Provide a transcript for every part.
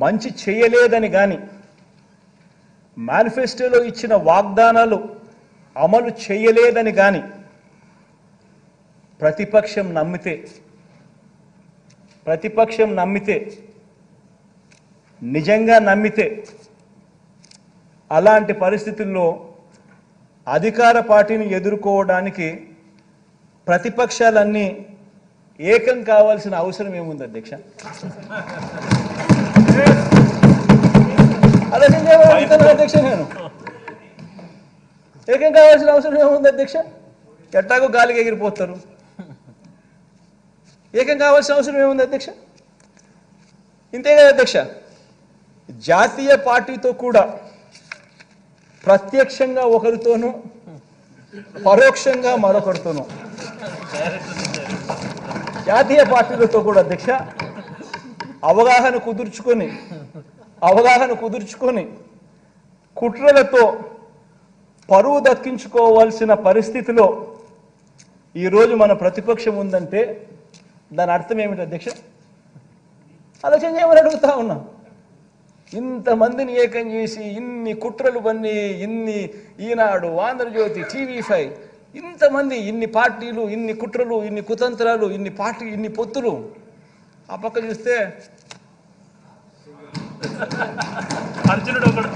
మంచి చేయలేదని కానీ మేనిఫెస్టోలో ఇచ్చిన వాగ్దానాలు అమలు చేయలేదని కానీ ప్రతిపక్షం నమ్మితే ప్రతిపక్షం నమ్మితే నిజంగా నమ్మితే అలాంటి పరిస్థితుల్లో అధికార పార్టీని ఎదుర్కోవడానికి ప్రతిపక్షాలన్నీ ఏకం కావాల్సిన అవసరం ఏముంది అధ్యక్ష? నేను అధ్యక్ష నేను. ఏకం కావాల్సిన అవసరం ఏముంది అధ్యక్ష? ఎట్టాగో గాలికి ఎగిరిపోతారు. ఏకం కావాల్సిన అవసరం ఏముంది అధ్యక్ష? ఇంతే కదా అధ్యక్ష? జాతీయ పార్టీతో కూడా ప్రత్యక్షంగా ఒకరితోనూ పరోక్షంగా మరొకరితోనూ. జాతీయ పార్టీలతో కూడా అధ్యక్ష అవగాహన కుదుర్చుకొని అవగాహన కుదుర్చుకొని కుట్రలతో పరువు దక్కించుకోవాల్సిన పరిస్థితిలో ఈరోజు మన ప్రతిపక్షం ఉందంటే దాని అర్థం ఏమిటి అధ్యక్ష? ఆలోచన చేయమని అడుగుతా ఉన్నా. ఇంతమందిని ఏకం చేసి ఇన్ని కుట్రలు పన్ని ఇన్ని ఈనాడు ఆంధ్రజ్యోతి టీవీ ఫైవ్ ఇంతమంది ఇన్ని పార్టీలు ఇన్ని కుట్రలు ఇన్ని కుతంత్రాలు ఇన్ని పార్టీ ఇన్ని పొత్తులు ఆ పక్క చూస్తే అర్జునుడు ఒకడు.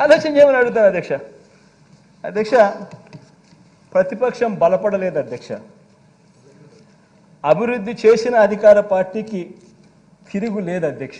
ఆలోచన చేయమని అడుగుతాను అధ్యక్ష? అధ్యక్ష ప్రతిపక్షం బలపడలేదు అధ్యక్ష. అభివృద్ధి చేసిన అధికార పార్టీకి తిరుగు లేదు అధ్యక్ష.